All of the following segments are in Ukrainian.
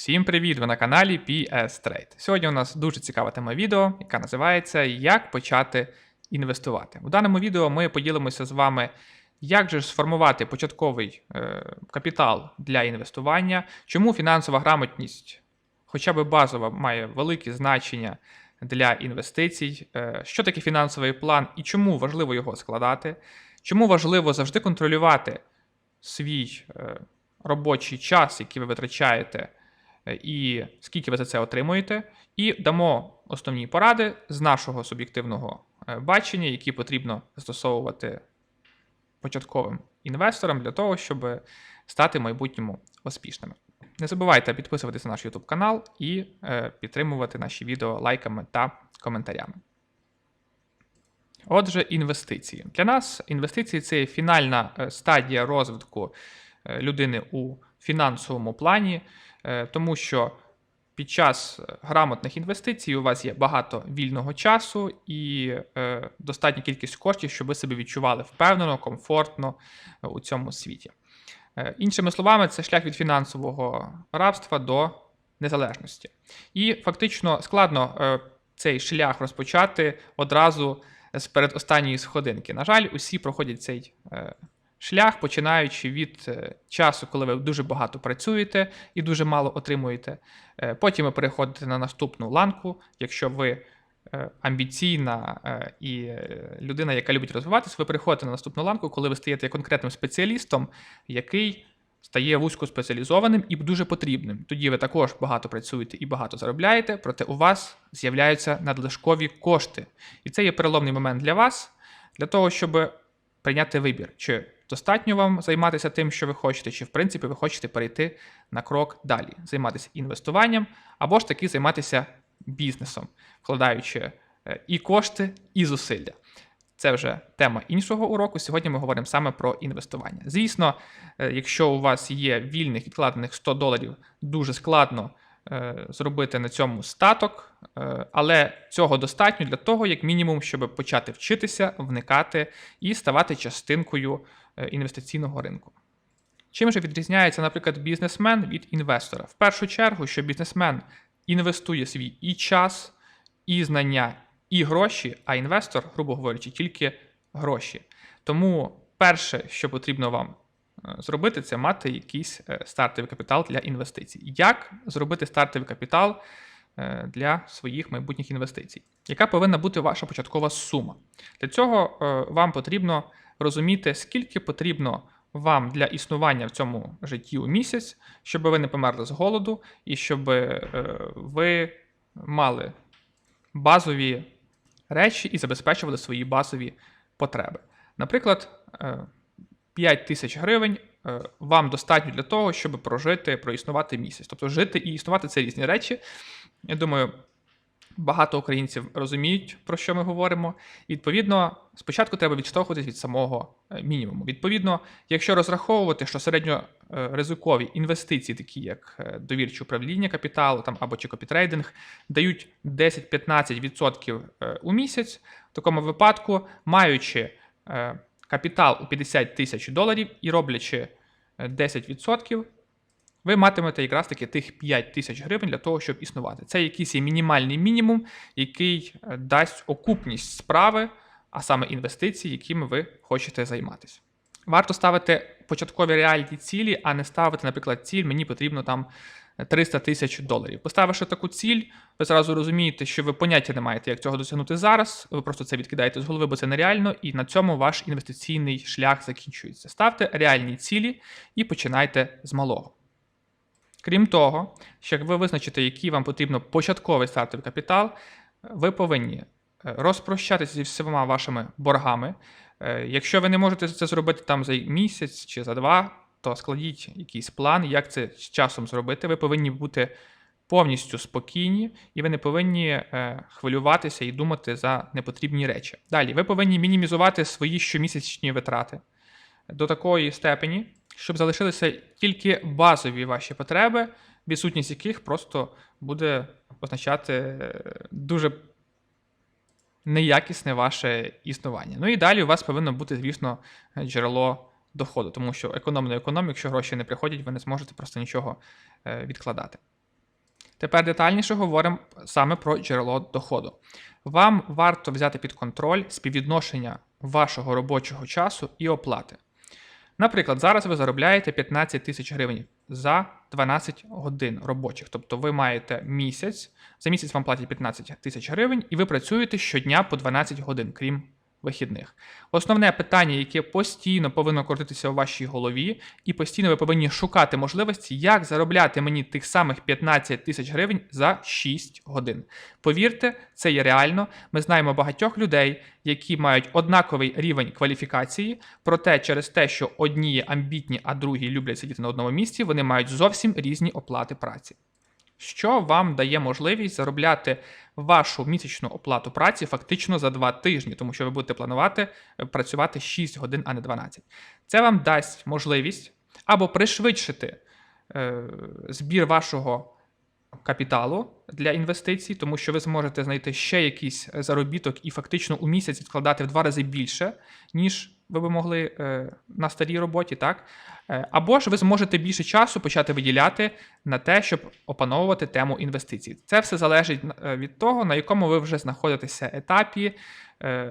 Всім привіт! Ви на каналі PS Trade. Сьогодні у нас дуже цікава тема відео, яка називається Як почати інвестувати. У даному відео ми поділимося з вами, як же сформувати початковий е, капітал для інвестування, чому фінансова грамотність, хоча б базова, має велике значення для інвестицій, е, що таке фінансовий план і чому важливо його складати, чому важливо завжди контролювати свій е, робочий час, який ви витрачаєте і скільки ви за це отримуєте, і дамо основні поради з нашого суб'єктивного е, бачення, які потрібно застосовувати початковим інвесторам для того, щоб стати в майбутньому успішними. Не забувайте підписуватися на наш YouTube канал і е, підтримувати наші відео лайками та коментарями. Отже, інвестиції. Для нас інвестиції це фінальна е, стадія розвитку е, людини у фінансовому плані, е, тому що під час грамотних інвестицій у вас є багато вільного часу і е, достатня кількість коштів, щоб ви себе відчували впевнено, комфортно е, у цьому світі. Е, Іншими словами, це шлях від фінансового рабства до незалежності. І фактично складно е, цей шлях розпочати одразу з передостанньої сходинки. На жаль, усі проходять цей е, шлях, починаючи від е, часу, коли ви дуже багато працюєте і дуже мало отримуєте. Е, Потім ви переходите на наступну ланку, якщо ви е, амбіційна і людина, яка любить розвиватися, ви переходите на наступну ланку, коли ви стаєте конкретним спеціалістом, який стає вузькоспеціалізованим і дуже потрібним. Тоді ви також багато працюєте і багато заробляєте, проте у вас з'являються надлишкові кошти. І це є переломний момент для вас, для того, щоб прийняти вибір, чи достатньо вам займатися тим, що ви хочете, чи в принципі ви хочете перейти на крок далі, займатися інвестуванням, або ж таки займатися бізнесом, вкладаючи е, і кошти, і зусилля. Це вже тема іншого уроку. Сьогодні ми говоримо саме про інвестування. Звісно, е, якщо у вас є вільних відкладених 100 доларів, дуже складно е, зробити на цьому статок, але цього достатньо для того, як мінімум, щоб почати вчитися, вникати і ставати частинкою інвестиційного ринку. Чим же відрізняється, наприклад, бізнесмен від інвестора? В першу чергу, що бізнесмен інвестує свій і час, і знання, і гроші, а інвестор, грубо говорячи, тільки гроші. Тому перше, що потрібно вам е, зробити, це мати якийсь е, стартовий капітал для інвестицій. Як зробити стартовий капітал е, для своїх майбутніх інвестицій? Яка повинна бути ваша початкова сума? Для цього е, вам потрібно розуміти, скільки потрібно вам для існування в цьому житті у місяць, щоб ви не померли з голоду і щоб е, ви мали базові речі і забезпечували свої базові потреби. Наприклад, е, 5 тисяч гривень е, вам достатньо для того, щоб прожити, проіснувати місяць. Тобто жити і існувати це різні речі. Я думаю, багато українців розуміють, про що ми говоримо. Відповідно, спочатку треба відштовхуватись від самого е, мінімуму. Відповідно, якщо розраховувати, що середньоризикові інвестиції, такі як е, довірче управління капіталу там, або чи копітрейдинг, дають 10-15% е, у місяць, в такому випадку, маючи е, капітал у 50 тисяч доларів і роблячи е, 10%, ви матимете якраз таки тих 5 тисяч гривень для того, щоб існувати. Це якийсь мінімальний мінімум, який е, дасть окупність справи, а саме інвестицій, якими ви хочете займатися. Варто ставити початкові реальні цілі, а не ставити, наприклад, ціль, мені потрібно там 300 тисяч доларів. Поставивши таку ціль, ви зразу розумієте, що ви поняття не маєте, як цього досягнути зараз. Ви просто це відкидаєте з голови, бо це нереально, і на цьому ваш інвестиційний шлях закінчується. Ставте реальні цілі і починайте з малого. Крім того, що як ви визначите, який вам потрібно початковий стартовий капітал, ви повинні е, розпрощатися зі всіма вашими боргами. Е, Якщо ви не можете це зробити там за місяць чи за два, то складіть якийсь план, як це з часом зробити. Ви повинні бути повністю спокійні, і ви не повинні е, хвилюватися і думати за непотрібні речі. Далі, ви повинні мінімізувати свої щомісячні витрати до такої степені, щоб залишилися тільки базові ваші потреби, відсутність яких просто буде означати е, дуже неякісне ваше існування. Ну і далі у вас повинно бути, звісно, джерело доходу, тому що економ не економ, якщо гроші не приходять, ви не зможете просто нічого е, відкладати. Тепер детальніше говоримо саме про джерело доходу. Вам варто взяти під контроль співвідношення вашого робочого часу і оплати. Наприклад, зараз ви заробляєте 15 тисяч гривень за 12 годин робочих. Тобто ви маєте місяць, за місяць вам платять 15 тисяч гривень, і ви працюєте щодня по 12 годин, крім вихідних. Основне питання, яке постійно повинно крутитися у вашій голові, і постійно ви повинні шукати можливості, як заробляти мені тих самих 15 тисяч гривень за 6 годин. Повірте, це є реально. Ми знаємо багатьох людей, які мають однаковий рівень кваліфікації, проте через те, що одні є амбітні, а другі люблять сидіти на одному місці, вони мають зовсім різні оплати праці. Що вам дає можливість заробляти вашу місячну оплату праці фактично за 2 тижні, тому що ви будете планувати е, працювати 6 годин, а не 12. Це вам дасть можливість або пришвидшити е, збір вашого капіталу для інвестицій, тому що ви зможете знайти ще якийсь заробіток і фактично у місяць відкладати в два рази більше, ніж ви би могли е, на старій роботі, так? Е, або ж ви зможете більше часу почати виділяти на те, щоб опановувати тему інвестицій. Це все залежить е, від того, на якому ви вже знаходитеся етапі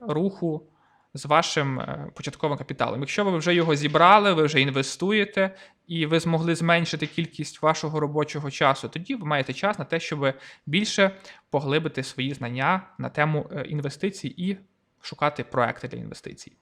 руху з вашим початковим капіталом. Якщо ви вже його зібрали, ви вже інвестуєте, і ви змогли зменшити кількість вашого робочого часу, тоді ви маєте час на те, щоб більше поглибити свої знання на тему інвестицій і шукати проекти для інвестицій.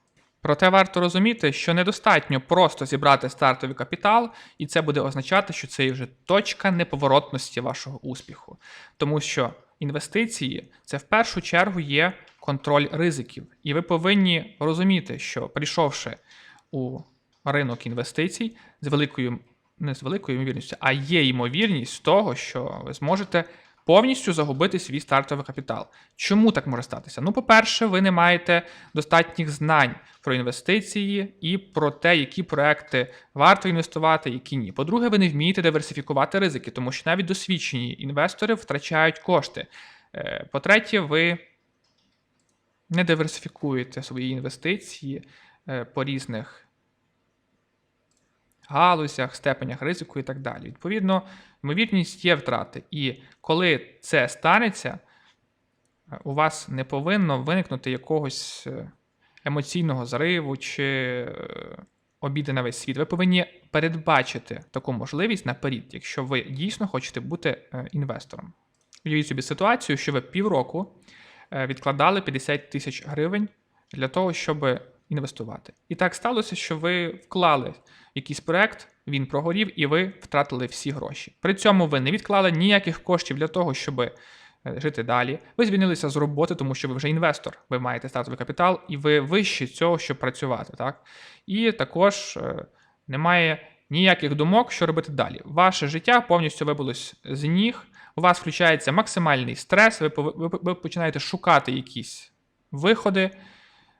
Проте варто розуміти, що недостатньо просто зібрати стартовий капітал, і це буде означати, що це вже точка неповоротності вашого успіху. Тому що інвестиції це в першу чергу є контроль ризиків. І ви повинні розуміти, що прийшовши у ринок інвестицій з великою, не з великою ймовірністю, а є ймовірність того, що ви зможете повністю загубити свій стартовий капітал. Чому так може статися? Ну, по-перше, ви не маєте достатніх знань про інвестиції і про те, які проекти варто інвестувати, які ні. По-друге, ви не вмієте диверсифікувати ризики, тому що навіть досвідчені інвестори втрачають кошти. Е, по-третє, ви не диверсифікуєте свої інвестиції е, по різних галузях, степенях ризику і так далі. Відповідно, ймовірність є втрати. І коли це станеться, е, у вас не повинно виникнути якогось е, емоційного зариву чи обіди на весь світ. Ви повинні передбачити таку можливість наперед, якщо ви дійсно хочете бути інвестором. Уявіть собі ситуацію, що ви півроку відкладали 50 тисяч гривень для того, щоб інвестувати. І так сталося, що ви вклали якийсь проект, він прогорів, і ви втратили всі гроші. При цьому ви не відклали ніяких коштів для того, щоб е, жити далі. Ви звільнилися з роботи, тому що ви вже інвестор, ви маєте стартовий капітал, і ви вище цього, щоб працювати. Так? І також е, немає ніяких думок, що робити далі. Ваше життя повністю вибулось з ніг. У вас включається максимальний стрес, ви ви починаєте шукати якісь виходи.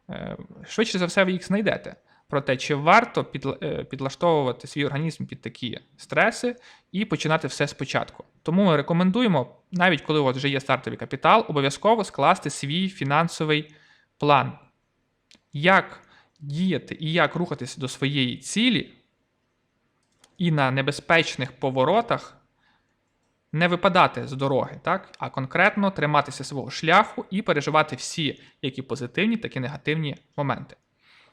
Е, швидше за все, ви їх знайдете. Проте, чи варто е, підлаштовувати свій організм під такі стреси і починати все спочатку. Тому ми рекомендуємо, навіть коли у вас вже є стартовий капітал, обов'язково скласти свій фінансовий план. Як діяти і як рухатися до своєї цілі, і на небезпечних поворотах не випадати з дороги, так? а конкретно триматися свого шляху і переживати всі які позитивні, так і негативні моменти.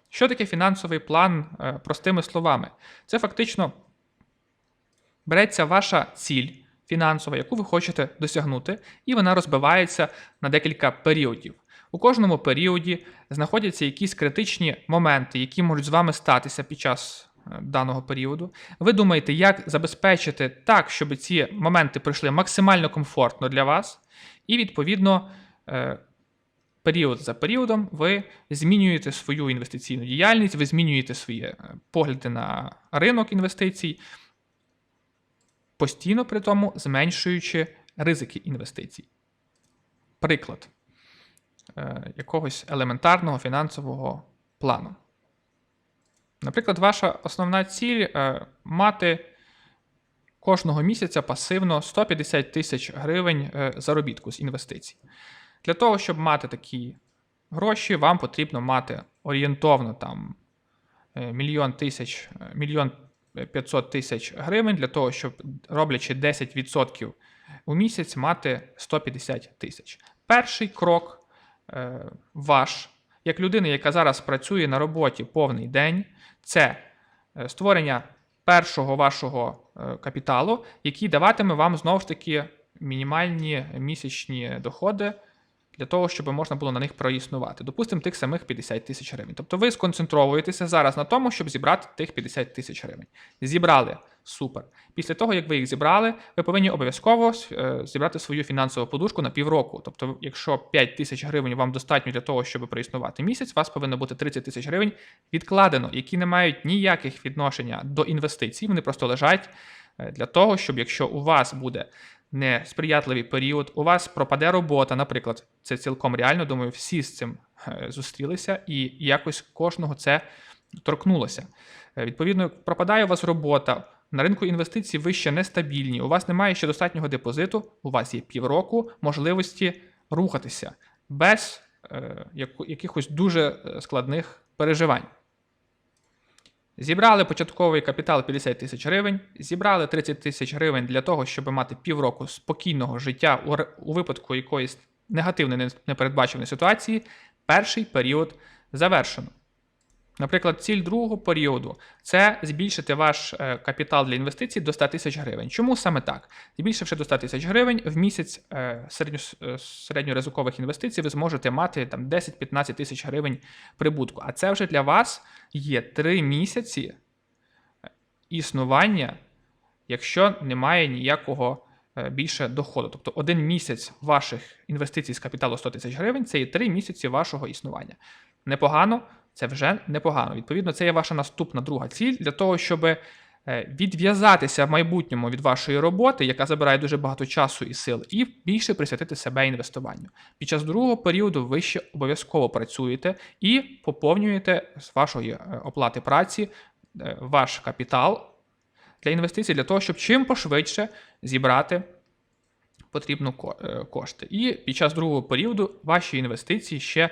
Що таке фінансовий план е, простими словами? Це фактично береться ваша ціль фінансова, яку ви хочете досягнути, і вона розбивається на декілька періодів. У кожному періоді знаходяться якісь критичні моменти, які можуть з вами статися під час даного періоду. Ви думаєте, як забезпечити так, щоб ці моменти пройшли максимально комфортно для вас, і, відповідно, е, період за періодом ви змінюєте свою інвестиційну діяльність, ви змінюєте свої е, погляди на ринок інвестицій, постійно при тому зменшуючи ризики інвестицій. Приклад якогось елементарного фінансового плану. Наприклад, ваша основна ціль е, мати кожного місяця пасивно 150 тисяч гривень е, заробітку з інвестицій. Для того, щоб мати такі гроші, вам потрібно мати орієнтовно там е, мільйон тисяч, мільйон 500 тисяч гривень для того, щоб роблячи 10% у місяць мати 150 тисяч. Перший крок ваш, як людини, яка зараз працює на роботі повний день, це е, створення першого вашого е, капіталу, який даватиме вам знову ж таки мінімальні місячні доходи для того, щоб можна було на них проіснувати. Допустимо, тих самих 50 тисяч гривень. Тобто ви сконцентровуєтеся зараз на тому, щоб зібрати тих 50 тисяч гривень. Зібрали. Супер. Після того, як ви їх зібрали, ви повинні обов'язково е, зібрати свою фінансову подушку на півроку. Тобто, якщо 5 тисяч гривень вам достатньо для того, щоб проіснувати місяць, у вас повинно бути 30 тисяч гривень відкладено, які не мають ніяких відношення до інвестицій. Вони просто лежать е, для того, щоб якщо у вас буде несприятливий період, у вас пропаде робота, наприклад, це цілком реально. Думаю, всі з цим е, зустрілися, і якось кожного це торкнулося. Відповідно, пропадає у вас робота. На ринку інвестицій ви ще нестабільні, у вас немає ще достатнього депозиту, у вас є півроку можливості рухатися без е, якихось дуже е, складних переживань. Зібрали початковий капітал 50 тисяч гривень, зібрали 30 тисяч гривень для того, щоб мати півроку спокійного життя у, у випадку якоїсь негативної непередбаченої ситуації. Перший період завершено. Наприклад, ціль другого періоду це збільшити ваш е, капітал для інвестицій до 100 тисяч гривень. Чому саме так? Збільшивши до 100 тисяч гривень, в місяць е, е, середньоризикових інвестицій ви зможете мати там 10-15 тисяч гривень прибутку. А це вже для вас є 3 місяці існування, якщо немає ніякого більше доходу. Тобто один місяць ваших інвестицій з капіталу 100 тисяч гривень це є 3 місяці вашого існування. Непогано, це вже непогано. Відповідно, це є ваша наступна друга ціль для того, щоб е, відв'язатися в майбутньому від вашої роботи, яка забирає дуже багато часу і сил, і більше присвятити себе інвестуванню. Під час другого періоду ви ще обов'язково працюєте і поповнюєте з вашої е, оплати праці е, ваш капітал для інвестицій, для того, щоб чим пошвидше зібрати потрібно кошти. І під час другого періоду ваші інвестиції ще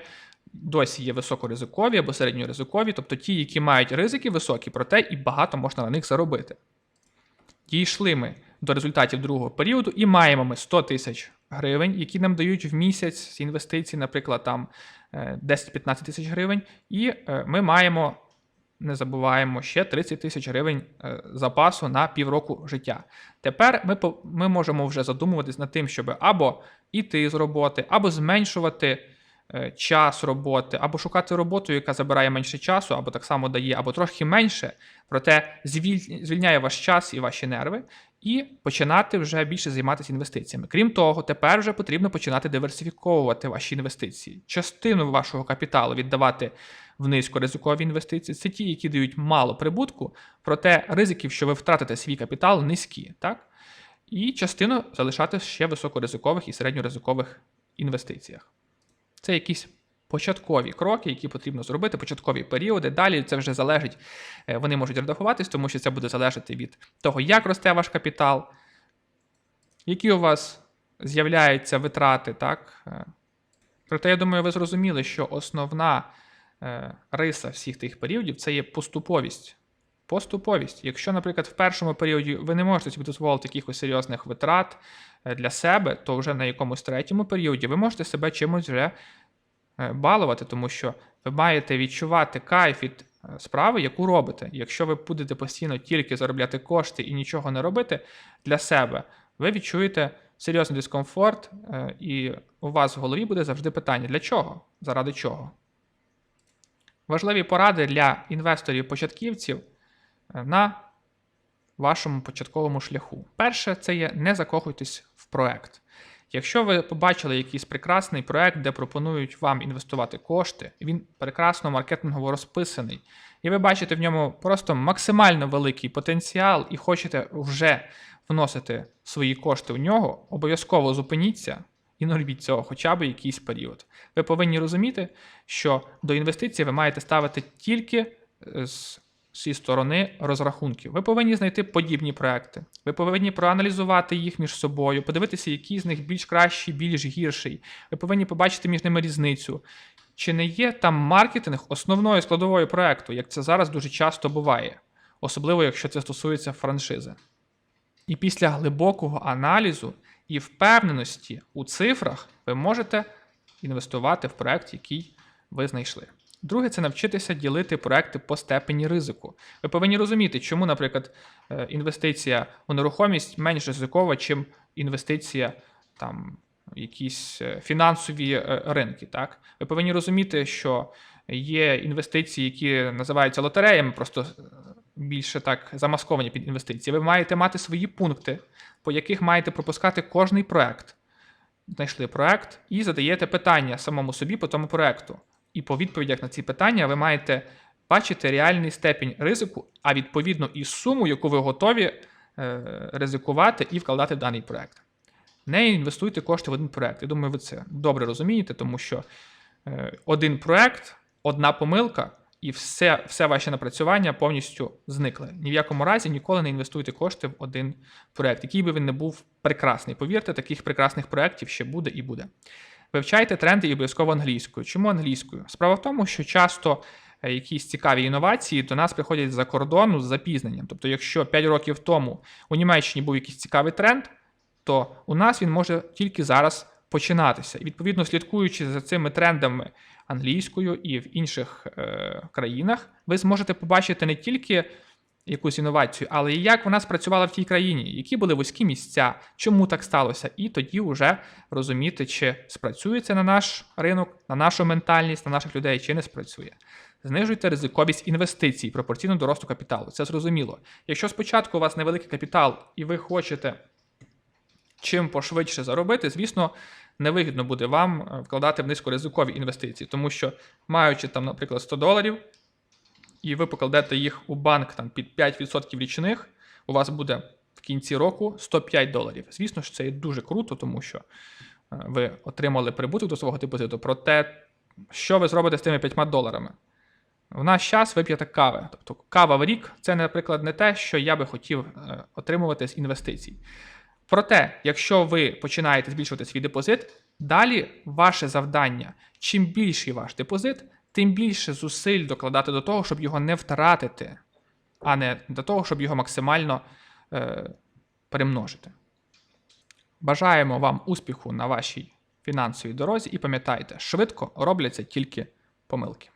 досі є високоризикові або середньоризикові, тобто ті, які мають ризики високі, проте і багато можна на них заробити. Дійшли ми до результатів другого періоду і маємо ми 100 тисяч гривень, які нам дають в місяць з інвестицій, наприклад, там е, 10-15 тисяч гривень, і е, ми маємо. Не забуваємо ще 30 тисяч гривень е, запасу на півроку життя. Тепер ми, ми можемо вже задумуватись над тим, щоб або йти з роботи, або зменшувати е, час роботи, або шукати роботу, яка забирає менше часу, або так само дає, або трохи менше, проте звільняє ваш час і ваші нерви, і починати вже більше займатися інвестиціями. Крім того, тепер вже потрібно починати диверсифіковувати ваші інвестиції. Частину вашого капіталу віддавати в низькоризикові інвестиції. Це ті, які дають мало прибутку, проте ризиків, що ви втратите свій капітал, низькі. Так? І частину залишати ще високоризикових і середньоризикових інвестиціях. Це якісь початкові кроки, які потрібно зробити, початкові періоди. Далі це вже залежить, е, вони можуть редагуватись, тому що це буде залежати від того, як росте ваш капітал, які у вас з'являються витрати. так? Е, Проте, я думаю, ви зрозуміли, що основна е, риса всіх тих періодів це є поступовість. Поступовість. Якщо, наприклад, в першому періоді ви не можете собі дозволити якихось серйозних витрат для себе, то вже на якомусь третьому періоді ви можете себе чимось вже е, балувати, тому що ви маєте відчувати кайф від е, справи, яку робите. Якщо ви будете постійно тільки заробляти кошти і нічого не робити для себе, ви відчуєте серйозний дискомфорт, е, і у вас в голові буде завжди питання: для чого? Заради чого? Важливі поради для інвесторів-початківців е, на вашому початковому шляху. Перше, це є не закохуйтесь в проект. Якщо ви побачили якийсь прекрасний проект, де пропонують вам інвестувати кошти, він прекрасно маркетингово розписаний, і ви бачите в ньому просто максимально великий потенціал і хочете вже вносити свої кошти в нього, обов'язково зупиніться і не робіть цього хоча б якийсь період. Ви повинні розуміти, що до інвестицій ви маєте ставити тільки е, з зі сторони розрахунків. Ви повинні знайти подібні проекти. Ви повинні проаналізувати їх між собою, подивитися, який з них більш кращий, більш гірший. Ви повинні побачити між ними різницю. Чи не є там маркетинг основною складовою проекту, як це зараз дуже часто буває, особливо якщо це стосується франшизи. І після глибокого аналізу і впевненості у цифрах ви можете інвестувати в проект, який ви знайшли. Друге, це навчитися ділити проекти по степені ризику. Ви повинні розуміти, чому, наприклад, е, інвестиція у нерухомість менш ризикова, чим інвестиція там якісь е, фінансові е, ринки. Так? Ви повинні розуміти, що є інвестиції, які називаються лотереями, просто більше так замасковані під інвестиції. Ви маєте мати свої пункти, по яких маєте пропускати кожний проект. Знайшли проект і задаєте питання самому собі по тому проекту. І по відповідях на ці питання ви маєте бачити реальний степінь ризику, а відповідно і суму, яку ви готові е, ризикувати і вкладати в даний проект. Не інвестуйте кошти в один проект. Я думаю, ви це добре розумієте, тому що е, один проект, одна помилка, і все, все ваше напрацювання повністю зникли. Ні в якому разі ніколи не інвестуйте кошти в один проект, який би він не був прекрасний. Повірте, таких прекрасних проєктів ще буде і буде. Вивчайте тренди і обов'язково англійською. Чому англійською? Справа в тому, що часто е, якісь цікаві інновації до нас приходять з-за кордону з запізненням. Тобто, якщо 5 років тому у Німеччині був якийсь цікавий тренд, то у нас він може тільки зараз починатися. І відповідно, слідкуючи за цими трендами англійською і в інших е, країнах, ви зможете побачити не тільки якусь інновацію, але і як вона спрацювала в тій країні, які були вузькі місця, чому так сталося, і тоді вже розуміти, чи спрацює це на наш ринок, на нашу ментальність, на наших людей, чи не спрацює. Знижуйте ризиковість інвестицій пропорційно до росту капіталу. Це зрозуміло. Якщо спочатку у вас невеликий капітал і ви хочете чим пошвидше заробити, звісно, невигідно буде вам е, вкладати в низькоризикові інвестиції, тому що, маючи там, наприклад, 100 доларів, і ви покладете їх у банк там під 5% річних, у вас буде в кінці року 105 доларів. Звісно ж, це є дуже круто, тому що е, ви отримали прибуток до свого депозиту. Проте, що ви зробите з тими 5 доларами? В наш час ви п'єте кави. Тобто кава в рік це, наприклад, не те, що я би хотів е, отримувати з інвестицій. Проте, якщо ви починаєте збільшувати свій депозит, далі ваше завдання, чим більший ваш депозит, тим більше зусиль докладати до того, щоб його не втратити, а не до того, щоб його максимально е, перемножити. Бажаємо вам успіху на вашій фінансовій дорозі і пам'ятайте, швидко робляться тільки помилки.